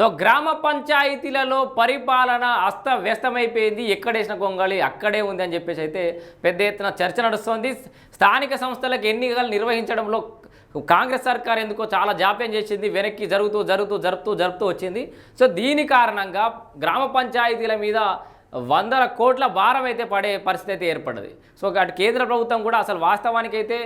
So గ్రామ పంచాయతీలలో పరిపాలన అస్తవ్యస్తమైపోయింది. ఎక్కడేసిన గొంగళి అక్కడే ఉంది అని చెప్పేసి అయితే పెద్ద ఎత్తున చర్చ నడుస్తోంది. స్థానిక సంస్థలకు ఎన్నికలు నిర్వహించడంలో కాంగ్రెస్ సర్కార్ ఎందుకో చాలా జాప్యం చేసింది. వెనక్కి జరుగుతూ జరుగుతూ జరుపుతూ జరుపుతూ వచ్చింది. సో దీని కారణంగా గ్రామ పంచాయతీల మీద వందల కోట్ల భారం అయితే పడే పరిస్థితి అయితే ఏర్పడ్డది. సో అటు కేంద్ర ప్రభుత్వం కూడా అసలు వాస్తవానికైతే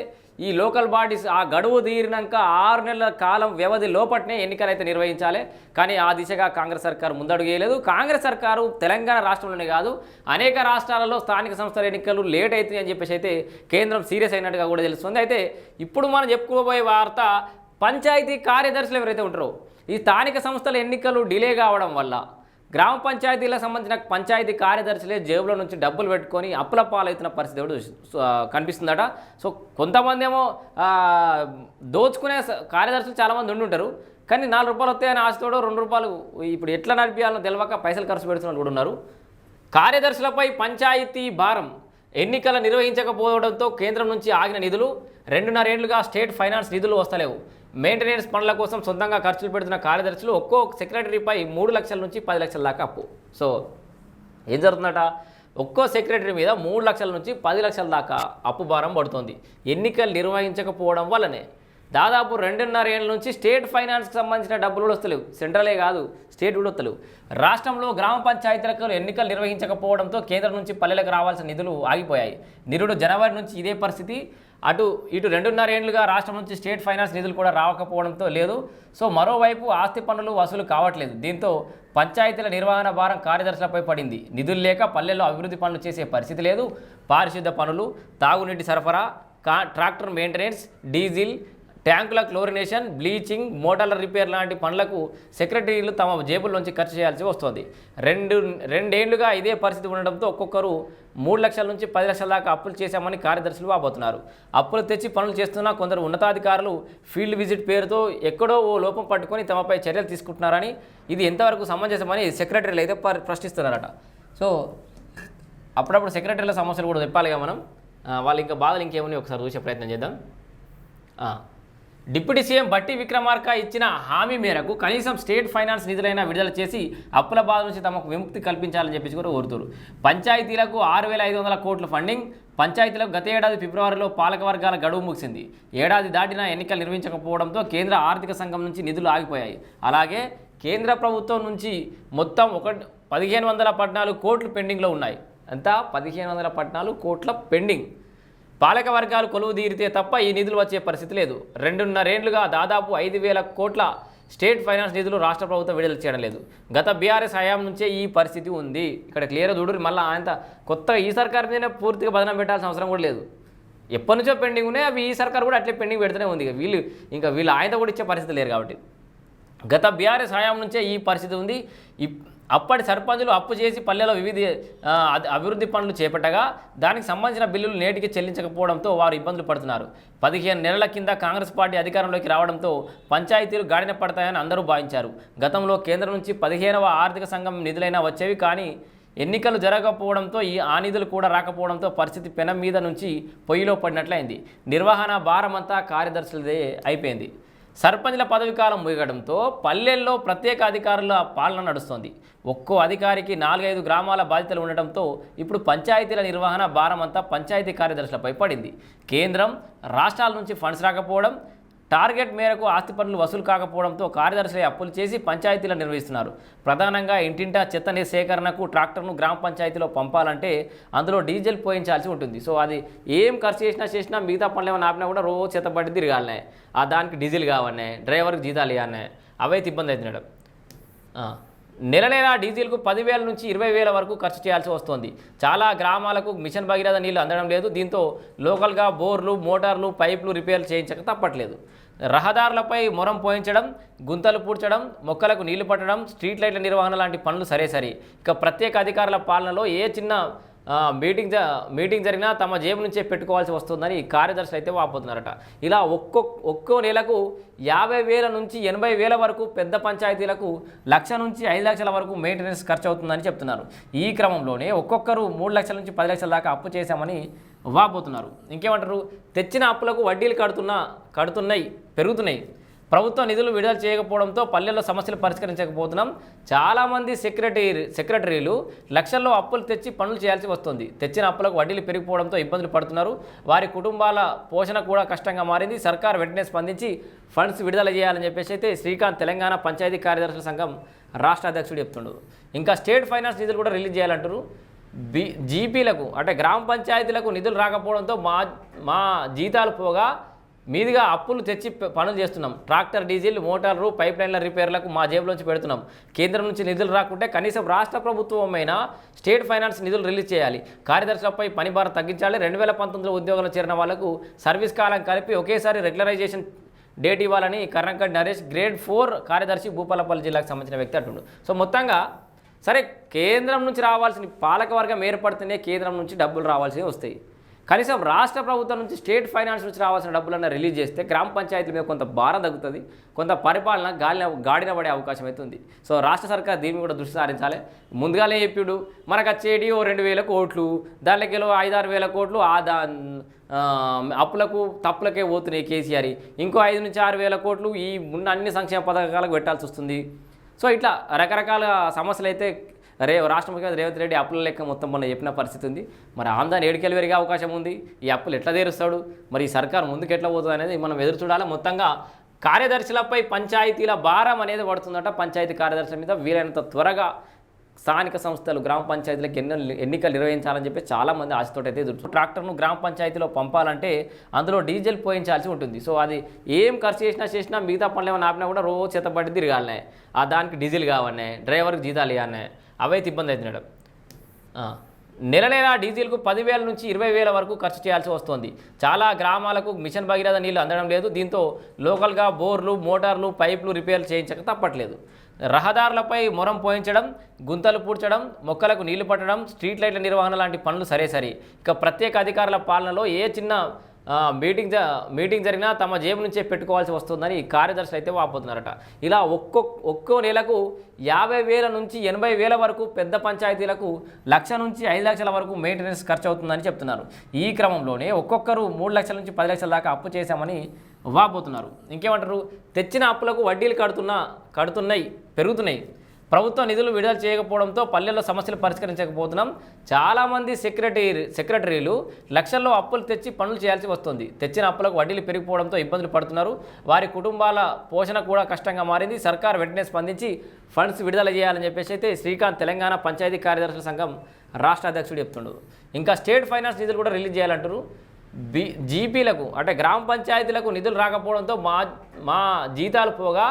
ఈ లోకల్ బాడీస్ ఆ గడువు తీరినాక ఆరు నెలల కాలం వ్యవధి లోపట్నే ఎన్నికలు అయితే నిర్వహించాలి. కానీ ఆ దిశగా కాంగ్రెస్ సర్కారు ముందడుగేయలేదు కాంగ్రెస్ సర్కారు తెలంగాణ రాష్ట్రంలోనే కాదు అనేక రాష్ట్రాలలో స్థానిక సంస్థల ఎన్నికలు లేట్ అవుతాయని అని చెప్పేసి అయితే కేంద్రం సీరియస్ అయినట్టుగా కూడా తెలుస్తుంది. అయితే ఇప్పుడు మనం చెప్పుకోబోయే వార్త పంచాయతీ కార్యదర్శులు ఎవరైతే ఉంటారో ఈ స్థానిక సంస్థల ఎన్నికలు డిలే కావడం వల్ల గ్రామ పంచాయతీలకు సంబంధించిన పంచాయతీ కార్యదర్శులే జేబులో నుంచి డబ్బులు పెట్టుకొని అప్పుల పాలవుతున్న పరిస్థితి కూడా కనిపిస్తుందట. సో కొంతమంది ఏమో దోచుకునే కార్యదర్శులు చాలామంది ఉండి ఉంటారు కానీ నాలుగు రూపాయలు వస్తాయని ఆశతోడు రెండు రూపాయలు ఇప్పుడు ఎట్లా నడిపించాలో తెలియక పైసలు ఖర్చు పెడుతున్న కూడా ఉన్నారు. కార్యదర్శులపై పంచాయతీ భారం. ఎన్నికల నిర్వహించకపోవడంతో కేంద్రం నుంచి ఆగిన నిధులు రెండున్నరేళ్ళుగా స్టేట్ ఫైనాన్స్ నిధులు వస్తలేవు. మెయింటెనెన్స్ పనుల కోసం సొంతంగా ఖర్చులు పెడుతున్న కార్యదర్శులు ఒక్కో సెక్రటరీపై మూడు లక్షల నుంచి పది లక్షల దాకా అప్పు. సో ఏం జరుగుతుందట? ఒక్కో సెక్రటరీ మీద మూడు లక్షల నుంచి పది లక్షల దాకా అప్పు భారం పడుతుంది. ఎన్నికలు నిర్వహించకపోవడం వల్లనే. దాదాపు రెండున్నర ఏళ్ళ నుంచి స్టేట్ ఫైనాన్స్కి సంబంధించిన డబ్బులు కూడా వస్తలేవు. సెంట్రలే కాదు స్టేట్ కూడా వస్తలేవు. రాష్ట్రంలో గ్రామ పంచాయతీలకు ఎన్నికలు నిర్వహించకపోవడంతో కేంద్రం నుంచి పల్లెలకు రావాల్సిన నిధులు ఆగిపోయాయి. నిరుడు జనవరి నుంచి ఇదే పరిస్థితి. అటు ఇటు రెండున్నర ఏళ్ళుగా రాష్ట్రం నుంచి స్టేట్ ఫైనాన్స్ నిధులు కూడా రాకపోవడంతో లేదు. సో మరోవైపు ఆస్తి పన్నులు వసూలు కావట్లేదు. దీంతో పంచాయతీల నిర్వహణ భారం కార్యదర్శులపై పడింది. నిధులు లేక పల్లెల్లో అభివృద్ధి పనులు చేసే పరిస్థితి లేదు. పారిశుద్ధ పనులు తాగునీటి సరఫరా కా ట్రాక్టర్ మెయింటెనెన్స్ డీజిల్ ట్యాంకుల క్లోరినేషన్ బ్లీచింగ్ మోటార్ల రిపేర్ లాంటి పనులకు సెక్రటరీలు తమ జేబుల్లోంచి ఖర్చు చేయాల్సి వస్తుంది. రెండు రెండేళ్ళుగా ఇదే పరిస్థితి ఉండడంతో ఒక్కొక్కరు మూడు లక్షల నుంచి పది లక్షల దాకా అప్పులు చేశామని కార్యదర్శులు వాపోతున్నారు. అప్పులు తెచ్చి పనులు చేస్తున్న కొందరు ఉన్నతాధికారులు ఫీల్డ్ విజిట్ పేరుతో ఎక్కడో ఓ లోపం పట్టుకొని తమపై చర్యలు తీసుకుంటున్నారని ఇది ఎంతవరకు సమంజసమని సెక్రటరీలు అయితే ప్రశ్నిస్తున్నారట. సో అప్పుడప్పుడు సెక్రటరీల సమస్యలు కూడా చెప్పాలిగా మనం. వాళ్ళు ఇంకా బాధలు ఇంకేమని ఒకసారి చూసే ప్రయత్నం చేద్దాం. ఆ. డిప్యూటీ సీఎం బట్టి విక్రమార్క ఇచ్చిన హామీ మేరకు కనీసం స్టేట్ ఫైనాన్స్ నిధులైనా విడుదల చేసి అప్పుల బాధ నుంచి తమకు విముక్తి కల్పించాలని చెప్పేసి కూడా కోరుతారు పంచాయతీలకు ఆరు వేల ఐదు వందల కోట్ల ఫండింగ్ పంచాయతీలకు గత ఏడాది ఫిబ్రవరిలో పాలకవర్గాల గడువు ముగిసింది. ఏడాది దాటినా ఎన్నికలు నిర్వహించకపోవడంతో కేంద్ర ఆర్థిక సంఘం నుంచి నిధులు ఆగిపోయాయి. అలాగే కేంద్ర ప్రభుత్వం నుంచి మొత్తం ఒక పదిహేను వందల పద్నాలుగు కోట్లు పెండింగ్లో ఉన్నాయి. అంతా పదిహేను వందల పద్నాలుగు కోట్ల పెండింగ్. పాలక వర్గాలు కొలువు తీరితే తప్ప ఈ నిధులు వచ్చే పరిస్థితి లేదు. రెండున్నరేండ్లుగా దాదాపు ఐదు వేల కోట్ల స్టేట్ ఫైనాన్స్ నిధులు రాష్ట్ర ప్రభుత్వం విడుదల చేయడం లేదు. గత బీఆర్ఎస్ హయాం నుంచే ఈ పరిస్థితి ఉంది. ఇక్కడ క్లియర్ చూడు మళ్ళీ ఆయన కొత్తగా ఈ సర్కార్ మీదనే పూర్తిగా బదనం పెట్టాల్సిన అవసరం కూడా లేదు. ఎప్పటి నుంచో పెండింగ్ ఉన్నాయి అవి ఈ సర్కార్ కూడా అట్లే పెండింగ్ పెడుతూనే ఉంది వీళ్ళు ఇంకా వీళ్ళు ఆయనతో కూడా ఇచ్చే పరిస్థితి లేరు కాబట్టి. గత బీఆర్ఎస్ హయాం నుంచే ఈ పరిస్థితి ఉంది. అప్పటి సర్పంచులు అప్పు చేసి పల్లెలో వివిధ అభివృద్ధి పనులు చేపట్టగా దానికి సంబంధించిన బిల్లులు నేటికి చెల్లించకపోవడంతో వారు ఇబ్బందులు పడుతున్నారు. పదిహేను నెలల కింద కాంగ్రెస్ పార్టీ అధికారంలోకి రావడంతో పంచాయతీలు గాడిన పడతాయని అందరూ భావించారు. గతంలో కేంద్రం నుంచి పదిహేనవ ఆర్థిక సంఘం నిధులైనా వచ్చేవి కానీ ఎన్నికలు జరగకపోవడంతో ఈ ఆ నిధులు కూడా రాకపోవడంతో పరిస్థితి పెనం మీద నుంచి పొయ్యిలో పడినట్లయింది. నిర్వహణ భారమంతా కార్యదర్శులదే అయిపోయింది. సర్పంచ్ల పదవి కాలం ముగడంతో పల్లెల్లో ప్రత్యేక అధికారుల పాలన నడుస్తోంది. ఒక్కో అధికారికి నాలుగైదు గ్రామాల బాధ్యతలు ఉండటంతో ఇప్పుడు పంచాయతీల నిర్వహణ భారమంతా పంచాయతీ కార్యదర్శులపై పడింది. కేంద్రం రాష్ట్రాల నుంచి ఫండ్స్ రాకపోవడం టార్గెట్ మేరకు ఆస్తి పన్నులు వసూలు కాకపోవడంతో కార్యదర్శులే అప్పులు చేసి పంచాయతీలు నిర్వహిస్తున్నారు. ప్రధానంగా ఇంటింటా చెత్త సేకరణకు ట్రాక్టర్ను గ్రామ పంచాయతీలో పంపాలంటే అందులో డీజిల్ పోయించాల్సి ఉంటుంది. సో అది ఏం ఖర్చు చేసినా చేసినా మిగతా పనులు ఏమైనా ఆపినా కూడా రోజు చెత్త పట్టి తిరగాలనే. ఆ దానికి డీజిల్ కావనే డ్రైవర్కి జీతాలు ఇవ్వనే అవైతే ఇబ్బంది అవుతున్నాడు నెల నెల డీజిల్కు పదివేల నుంచి ఇరవై వేల వరకు ఖర్చు చేయాల్సి వస్తోంది. చాలా గ్రామాలకు మిషన్ భగీరథ నీళ్ళు అందడం లేదు. దీంతో లోకల్గా బోర్లు మోటార్లు పైపులు రిపేర్లు చేయించక తప్పట్లేదు. రహదారులపై మొరం పోయించడం గుంతలు పూడ్చడం మొక్కలకు నీళ్ళు పట్టడం స్ట్రీట్ లైట్ల నిర్వహణ లాంటి పనులు సరే సరే ఇక ప్రత్యేక అధికారుల పాలనలో ఏ చిన్న మీటింగ్ జ- మీటింగ్ జరిగినా తమ జేబు నుంచే పెట్టుకోవాల్సి వస్తుందని కార్యదర్శులు అయితే వాపోతున్నారట. ఇలా ఒక్కో ఒక్కో నెలకు యాభై వేల నుంచి ఎనభై వేల వరకు పెద్ద పంచాయతీలకు లక్ష నుంచి ఐదు లక్షల వరకు మెయింటెనెన్స్ ఖర్చు అవుతుందని చెప్తున్నారు. ఈ క్రమంలోనే ఒక్కొక్కరు మూడు లక్షల నుంచి పది లక్షల దాకా అప్పు చేశామని వాపోతున్నారు ఇంకేమంటారు? తెచ్చిన అప్పులకు వడ్డీలు కడుతున్నా కడుతున్నాయి పెరుగుతున్నాయి. ప్రభుత్వ నిధులు విడుదల చేయకపోవడంతో పల్లెల్లో సమస్యలు పరిష్కరించకపోతున్నాం. చాలామంది సెక్రటరీ సెక్రటరీలు లక్షల్లో అప్పులు తెచ్చి పనులు చేయాల్సి వస్తుంది. తెచ్చిన అప్పులకు వడ్డీలు పెరిగిపోవడంతో ఇబ్బందులు పడుతున్నారు. వారి కుటుంబాల పోషణ కూడా కష్టంగా మారింది. సర్కార్ వెంటనే స్పందించి ఫండ్స్ విడుదల చేయాలని చెప్పేసి అయితే శ్రీకాంత్ తెలంగాణ పంచాయతీ కార్యదర్శుల సంఘం రాష్ట్ర అధ్యక్షుడు చెప్తుండు. ఇంకా స్టేట్ ఫైనాన్స్ నిధులు కూడా రిలీజ్ చేయాలంటారు బి జీపీలకు అంటే గ్రామ పంచాయతీలకు నిధులు రాకపోవడంతో మా మా జీతాలు పోగా మీదుగా అప్పులు తెచ్చి పనులు చేస్తున్నాం. ట్రాక్టర్ డీజిల్ మోటార్లు పైప్ లైన్ల రిపేర్లకు మా జేబులోంచి పెడుతున్నాం. కేంద్రం నుంచి నిధులు రాకుంటే కనీసం రాష్ట్ర ప్రభుత్వమైనా స్టేట్ ఫైనాన్స్ నిధులు రిలీజ్ చేయాలి. కార్యదర్శులపై పని భారం తగ్గించాలి. రెండు వేల పంతొమ్మిదిలో ఉద్యోగంలో చేరిన వాళ్ళకు సర్వీస్ కాలం కలిపి ఒకేసారి రెగ్యులరైజేషన్ డేట్ ఇవ్వాలని కర్ణంకడ్ నరేష్ గ్రేడ్ ఫోర్ కార్యదర్శి భూపాలపల్లి జిల్లాకు సంబంధించిన వ్యక్తి అంటుండు. సో మొత్తంగా సరే కేంద్రం నుంచి రావాల్సిన పాలకవర్గం ఏర్పడితేనే కేంద్రం నుంచి డబ్బులు రావాల్సినవి వస్తాయి. కనీసం రాష్ట్ర ప్రభుత్వం నుంచి స్టేట్ ఫైనాన్స్ నుంచి రావాల్సిన డబ్బులన్నా రిలీజ్ చేస్తే గ్రామ పంచాయతీల మీద కొంత భారం తగ్గుతుంది కొంత పరిపాలన గాలిన గాడిన పడే అవకాశం అయితే ఉంది. సో రాష్ట్ర సర్కార్ దీని కూడా దృష్టి సారించాలి. ముందుగానే చెప్పాడు మనకు వచ్చేటి ఓ రెండు వేల కోట్లు దానికి ఐదారు వేల కోట్లు ఆ దా ఆ, అప్పులకు తప్పులకే పోతున్నాయి కేసీఆర్. ఇంకో ఐదు నుంచి ఆరు వేల కోట్లు ఈ ఉన్న అన్ని సంక్షేమ పథకాలకు పెట్టాల్సి వస్తుంది. సో ఇట్లా రకరకాల సమస్యలు అయితే రే రాష్ట్ర ముఖ్యమంత్రి రేవంత్ రెడ్డి అప్పుల లెక్క మొత్తం మొన్న చెప్పిన పరిస్థితి ఉంది. మరి ఆందాన్ని ఏడుకెళ్ళి పెరిగే అవకాశం ఉంది. ఈ అప్పులు ఎట్లా తీరుస్తాడు? మరి ఈ సర్కార్ ముందుకు ఎట్లా పోతుంది అనేది మనం ఎదురు చూడాలి. మొత్తంగా కార్యదర్శులపై పంచాయతీల భారం అనేది పడుతుందట. పంచాయతీ కార్యదర్శుల మీద వీలైనంత త్వరగా స్థానిక సంస్థలు గ్రామ పంచాయతీలకు ఎన్నో ఎన్నికలు నిర్వహించాలని చెప్పి చాలామంది ఆశతో అయితే ఎదురు ట్రాక్టర్ను గ్రామ పంచాయతీలో పంపాలంటే అందులో డీజిల్ పోయించాల్సి ఉంటుంది. సో అది ఏం ఖర్చు చేసినా చేసినా మిగతా పనులు ఏమైనా ఆపినా కూడా రోజు చేతబడి తిరగాలనే. ఆ దానికి డీజిల్ కావాలనే డ్రైవర్కి జీతాలు ఇవ్వాలనే. అవైతే ఇబ్బంది అవుతున్నాడు నెల నెల డీజిల్కు పదివేల నుంచి ఇరవై వేల వరకు ఖర్చు చేయాల్సి వస్తుంది. చాలా గ్రామాలకు మిషన్ భగీరథ నీళ్ళు అందడం లేదు. దీంతో లోకల్గా బోర్లు మోటార్లు పైపులు రిపేర్లు చేయించక తప్పట్లేదు. రహదారులపై మొరం పోయించడం గుంతలు పూడ్చడం మొక్కలకు నీళ్ళు పట్టడం స్ట్రీట్ లైట్ల నిర్వహణ లాంటి పనులు సరే సరే ఇక ప్రత్యేక అధికారుల పాలనలో ఏ చిన్న మీటింగ్ జ- మీటింగ్ జరిగినా తమ జేబు నుంచే పెట్టుకోవాల్సి వస్తుందని కార్యదర్శులు అయితే వాపోతున్నారట. ఇలా ఒక్కో ఒక్కో నెలకు యాభై వేల నుంచి ఎనభై వేల వరకు పెద్ద పంచాయతీలకు లక్ష నుంచి ఐదు లక్షల వరకు మెయింటెనెన్స్ ఖర్చు అవుతుందని చెప్తున్నారు. ఈ క్రమంలోనే ఒక్కొక్కరు మూడు లక్షల నుంచి పది లక్షల దాకా అప్పు చేశామని వాపోతున్నారు. ఇంకేమంటారు? తెచ్చిన అప్పులకు వడ్డీలు కడుతున్నా కడుతున్నాయి పెరుగుతున్నాయి. ప్రభుత్వం నిధులు విడుదల చేయకపోవడంతో పల్లెల్లో సమస్యలు పరిష్కరించకపోతున్నాం. చాలామంది సెక్రటరీ సెక్రటరీలు లక్షల్లో అప్పులు తెచ్చి పనులు చేయాల్సి వస్తుంది. తెచ్చిన అప్పులకు వడ్డీలు పెరిగిపోవడంతో ఇబ్బందులు పడుతున్నారు. వారి కుటుంబాల పోషణ కూడా కష్టంగా మారింది. సర్కార్ వెంటనే స్పందించి ఫండ్స్ విడుదల చేయాలని చెప్పేసి అయితే శ్రీకాంత్ తెలంగాణ పంచాయతీ కార్యదర్శుల సంఘం రాష్ట్ర అధ్యక్షుడు చెప్తుండు. ఇంకా స్టేట్ ఫైనాన్స్ నిధులు కూడా రిలీజ్ చేయాలంటారు బి జీపీలకు అంటే గ్రామ పంచాయతీలకు నిధులు రాకపోవడంతో మా మా జీతాలు పోగా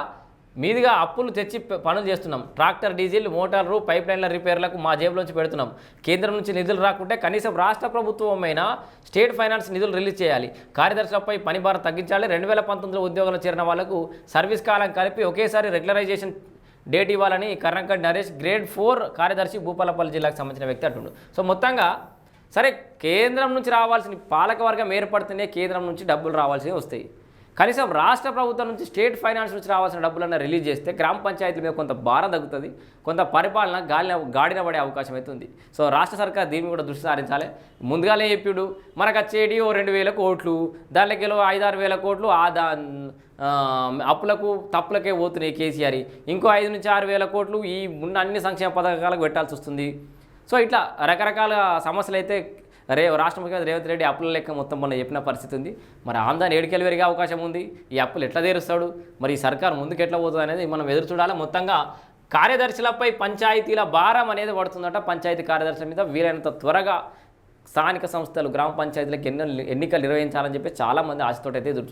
మీదుగా అప్పులు తెచ్చి పనులు చేస్తున్నాం. ట్రాక్టర్ డీజిల్ మోటార్లు పైప్ లైన్ల రిపేర్లకు మా జేబులోంచి పెడుతున్నాం. కేంద్రం నుంచి నిధులు రాకుంటే కనీసం రాష్ట్ర ప్రభుత్వమైనా స్టేట్ ఫైనాన్స్ నిధులు రిలీజ్ చేయాలి. కార్యదర్శులపై పని భారం తగ్గించాలి. రెండు వేల పంతొమ్మిదిలో ఉద్యోగంలో చేరిన వాళ్ళకు సర్వీస్ కాలం కలిపి ఒకేసారి రెగ్యులరైజేషన్ డేట్ ఇవ్వాలని కర్ణంకడ్ నరేష్ గ్రేడ్ ఫోర్ కార్యదర్శి భూపాలపల్లి జిల్లాకు సంబంధించిన వ్యక్తి అంటుండు. సో మొత్తంగా సరే కేంద్రం నుంచి రావాల్సిన పాలకవర్గం ఏర్పడితేనే కేంద్రం నుంచి డబ్బులు రావాల్సినవి వస్తాయి. కనీసం రాష్ట్ర ప్రభుత్వం నుంచి స్టేట్ ఫైనాన్స్ నుంచి రావాల్సిన డబ్బులన్నా రిలీజ్ చేస్తే గ్రామ పంచాయతీల మీద కొంత భారం తగ్గుతుంది కొంత పరిపాలన గాలిన గాడిన పడే అవకాశం అయితే ఉంది. సో రాష్ట్ర సర్కార్ దీని కూడా దృష్టి సారించాలి. ముందుగానే చెప్పాడు మనకు వచ్చేటి ఓ రెండు వేల కోట్లు దానికి ఐదారు వేల కోట్లు ఆ దా ఆ, అప్పులకు తప్పులకే పోతున్నాయి కేసీఆర్. ఇంకో ఐదు నుంచి ఆరు వేల కోట్లు ఈ ఉన్న అన్ని సంక్షేమ పథకాలకు పెట్టాల్సి వస్తుంది. సో ఇట్లా రకరకాల సమస్యలు అయితే రే రాష్ట్ర ముఖ్యమంత్రి రేవంత్ రెడ్డి అప్పుల లెక్క మొత్తం మొన్న చెప్పిన పరిస్థితి ఉంది. మరి ఆందాన్ని ఏడుకెళ్ళి పెరిగే అవకాశం ఉంది. ఈ అప్పులు ఎట్లా తీరుస్తాడు? మరి ఈ సర్కార్ ముందుకు ఎట్లా పోతుంది అనేది మనం ఎదురు చూడాలి. మొత్తంగా కార్యదర్శులపై పంచాయతీల భారం అనేది పడుతుందట. పంచాయతీ కార్యదర్శుల మీద వీలైనంత త్వరగా స్థానిక సంస్థలు గ్రామ పంచాయతీలకు ఎన్నో ఎన్నికలు నిర్వహించాలని చెప్పి చాలామంది ఆశతోటైతే ఎదురు